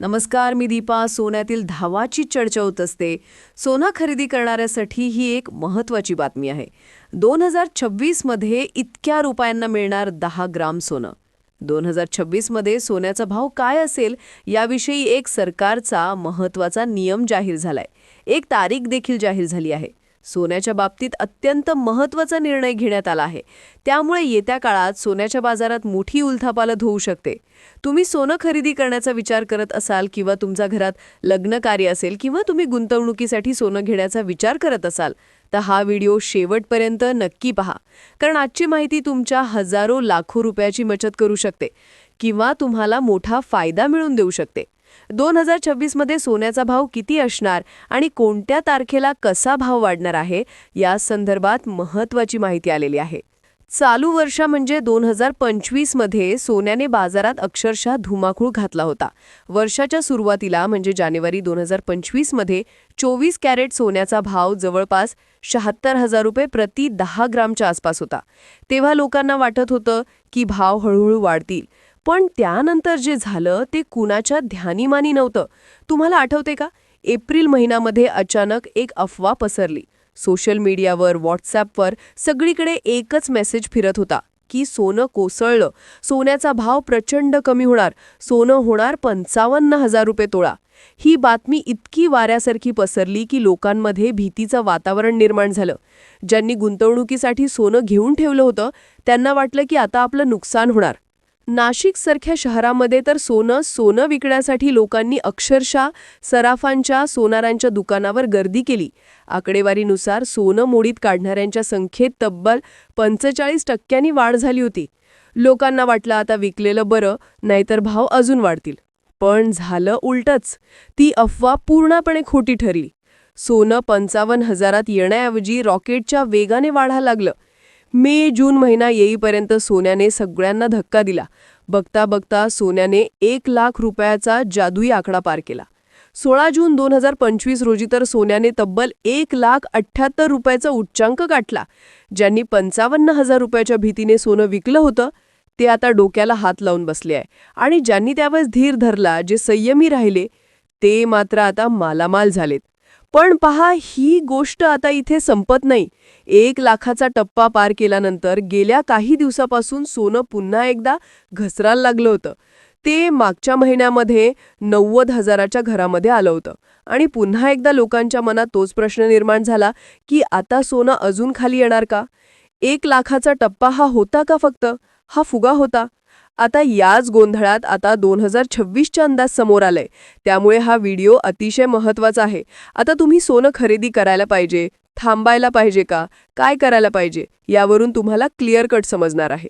नमस्कार मी दीपा. सोन्यातील धावाची चर्चा होत असते. सोना खरेदी करणाऱ्यासाठी ही एक महत्त्वाची बातमी आहे. दोन हजार छव्वीसमध्ये इतक्या रुपयांना मिळणार दहा ग्राम सोनं. दोन हजार छव्वीसमध्ये सोन्याचा भाव काय असेल याविषयी एक सरकारचा महत्त्वाचा नियम जाहीर झालाय. एक तारीख देखील जाहीर झाली आहे. सोन्याच्या बाबतीत अत्यंत महत्त्वाचा निर्णय घेण्यात आला आहे. त्यामुळे येत्या काळात सोन्याच्या बाजारात मोठी उलथापालथ होऊ शकते. तुम्ही सोनं खरेदी करण्याचा विचार करत असाल किंवा तुमच्या घरात लग्न कार्य असेल किंवा तुम्ही गुंतवणुकीसाठी सोनं घेण्याचा विचार करत असाल तर हा व्हिडिओ शेवटपर्यंत नक्की पहा. कारण आजची माहिती तुमच्या हजारो लाखो रुपयाची बचत करू शकते किंवा तुम्हाला मोठा फायदा मिळून देऊ शकते. दोन हजार छव्वीसमध्ये सोन्याचा भाव किती असणार आणि कोणत्या तारखेला कसा भाव वाढणार आहे या संदर्भात महत्त्वाची माहिती आलेली आहे. चालू वर्ष म्हणजे दोन हजार पंचवीसमध्ये सोन्याने बाजारात अक्षरशः धुमाकूळ घातला होता. वर्षाच्या सुरुवातीला म्हणजे जानेवारी दोन हजार पंचवीसमध्ये चोवीस कॅरेट सोन्याचा भाव जवळपास शहात्तर हजार रुपये प्रति दहा ग्रामच्या आसपास होता. तेव्हा लोकांना वाटत होतं की भाव हळूहळू वाढतील. पण त्यानंतर जे झालं ते कुणाच्या ध्यानीमानी नव्हतं. तुम्हाला आठवते का? एप्रिल महिन्यामध्ये अचानक एक अफवा पसरली. सोशल मीडियावर व्हॉट्सॲपवर सगळीकडे एकच मेसेज फिरत होता की सोनं कोसळलं. सोन्याचा भाव प्रचंड कमी होणार. सोनं होणार पंचावन्न हजार रुपये तोळा. ही बातमी इतकी वाऱ्यासारखी पसरली की लोकांमध्ये भीतीचं वातावरण निर्माण झालं. ज्यांनी गुंतवणुकीसाठी सोनं घेऊन ठेवलं होतं त्यांना वाटलं की आता आपलं नुकसान होणार. नाशिकसारख्या शहरामध्ये तर सोनं सोनं विकण्यासाठी लोकांनी अक्षरशः सराफांच्या सोनारांच्या दुकानावर गर्दी केली. आकडेवारीनुसार सोनं मोडीत काढणाऱ्यांच्या संख्येत तब्बल पंचेचाळीस टक्क्यांनी वाढ झाली होती. लोकांना वाटलं आता विकलेलं बरं नाहीतर भाव अजून वाढतील. पण झालं उलटच. ती अफवा पूर्णपणे खोटी ठरली. सोनं पंचावन्न हजारात येण्याऐवजी रॉकेटच्या वेगाने वाढायला लागलं. मे जून महिना येईपर्यंत सोन्याने सगळ्यांना धक्का दिला. बघता बघता सोन्याने एक लाख रुपयाचा जादुई आकडा पार केला. सोळा जून दोन हजार पंचवीस रोजी तर सोन्याने तब्बल एक लाख अठ्ठ्याहत्तर रुपयाचा उच्चांक गाठला. ज्यांनी पंचावन्न हजार रुपयाच्या भीतीने सोनं विकलं होतं ते आता डोक्याला हात लावून बसले आहे. आणि ज्यांनी त्यावेळेस धीर धरला जे संयमी राहिले ते मात्र आता मालामाल झालेत. पण पहा ही गोष्ट आता इथे संपत नाही. एक लाखाचा टप्पा पार केल्यानंतर गेल्या काही दिवसापासून सोनं पुन्हा एकदा घसरायला लागलं होतं. ते मागच्या महिन्यामध्ये नव्वद हजाराच्या घरामध्ये आलं होतं. आणि पुन्हा एकदा लोकांच्या मनात तोच प्रश्न निर्माण झाला की आता सोनं अजून खाली येणार का? एक लाखाचा टप्पा हा होता का फक्त? हा फुगा होता. आता याच गोंधळात आता दोन हजार छव्वीसच्या अंदाज समोर आलंय. त्यामुळे हा व्हिडिओ अतिशय महत्त्वाचा आहे. आता तुम्ही सोनं खरेदी करायला पाहिजे थांबायला पाहिजे का काय करायला पाहिजे यावरून तुम्हाला क्लिअर कट समजणार आहे.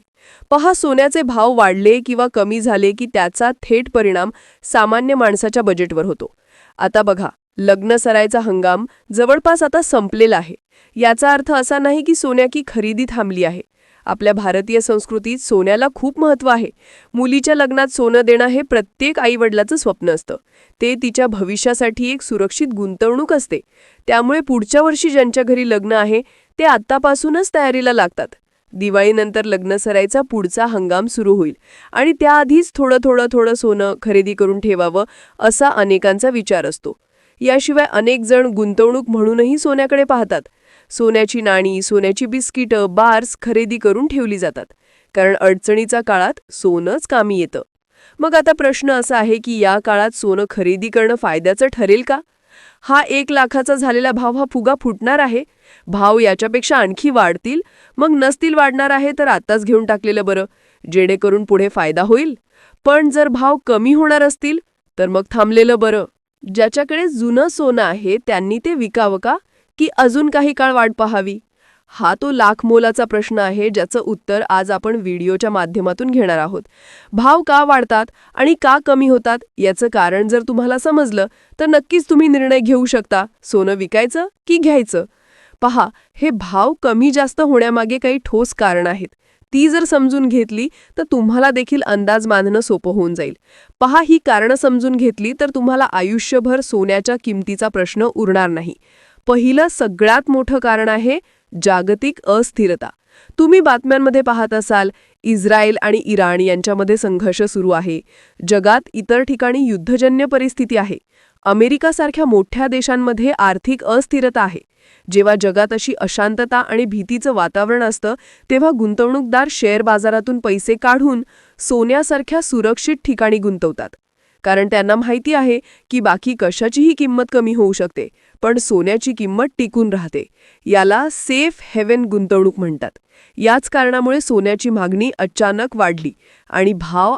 पहा सोन्याचे भाव वाढले किंवा कमी झाले की त्याचा थेट परिणाम सामान्य माणसाच्या बजेटवर होतो. आता बघा लग्न सरायचा हंगाम जवळपास आता संपलेला आहे. याचा अर्थ असा नाही की सोन्याची खरेदी थांबली आहे. आपल्या भारतीय संस्कृतीत सोन्याला खूप महत्त्व आहे. मुलीच्या लग्नात सोनं देणं हे प्रत्येक आईवडिलाचं स्वप्न असतं. ते तिच्या भविष्यासाठी एक सुरक्षित गुंतवणूक असते. त्यामुळे पुढच्या वर्षी ज्यांच्या घरी लग्न आहे ते आत्तापासूनच तयारीला लागतात. दिवाळीनंतर लग्न सरायचा पुढचा हंगाम सुरू होईल. आणि त्याआधीच थोडं थोडं थोडं सोनं खरेदी करून ठेवावं असा अनेकांचा विचार असतो. याशिवाय अनेक जण गुंतवणूक म्हणूनही सोन्याकडे पाहतात. सोन्याची नाणी सोन्याची बिस्किटं बार्स खरेदी करून ठेवली जातात. कारण अडचणीच्या काळात सोनंच कामी येतं. मग आता प्रश्न असा आहे की या काळात सोनं खरेदी करणं फायद्याचं ठरेल का? हा एक लाखाचा झालेला भाव हा फुगा फुटणार आहे? भाव याच्यापेक्षा आणखी वाढतील? मग नसतील वाढणार आहे तर आत्ताच घेऊन टाकलेलं बरं. जेणेकरून पुढे फायदा होईल? पण जर भाव कमी होणार असतील तर मग थांबलेलं बरं. ज्याच्याकडे जुनं सोनं आहे त्यांनी ते विकावं का? की अजून काही काळ वाट पाहावी? हा तो लाख मोलाचा प्रश्न आहे ज्याचं उत्तर आज आपण व्हिडिओच्या माध्यमातून घेणार आहोत. भाव का वाढतात आणि का कमी होतात याचं कारण जर तुम्हाला समजलं तर नक्कीच तुम्ही निर्णय घेऊ शकता. सोनं विकायचं की घ्यायचं? पहा हे भाव कमी जास्त होण्यामागे काही ठोस कारण आहेत. ती जर समजून घेतली तर तुम्हाला देखील अंदाज बांधणं सोपं होऊन जाईल. पहा ही कारणं समजून घेतली तर तुम्हाला आयुष्यभर सोन्याच्या किमतीचा प्रश्न उरणार नाही. पहिलं सगळ्यात मोठं कारण आहे जागतिक अस्थिरता. तुम्ही बातम्यांमध्ये पाहत असाल इस्रायल आणि इराण यांच्यामध्ये संघर्ष सुरू आहे. जगात इतर ठिकाणी युद्धजन्य परिस्थिती आहे. अमेरिकासारख्या मोठ्या देशांमध्ये आर्थिक अस्थिरता आहे. जेव्हा जगात अशी अशांतता आणि भीतीचं वातावरण असतं तेव्हा गुंतवणूकदार शेअर बाजारातून पैसे काढून सोन्यासारख्या सुरक्षित ठिकाणी गुंतवतात. कारण त्यांना माहिती आहे की बाकी कशाचीही किंमत कमी होऊ शकते पण सोन्याची किंमत टिकून राहते. याला सेफ हेवन गुंतवणूक म्हणतात. याच कारणामुळे सोन्याची मागणी अचानक वाढली आणि भाव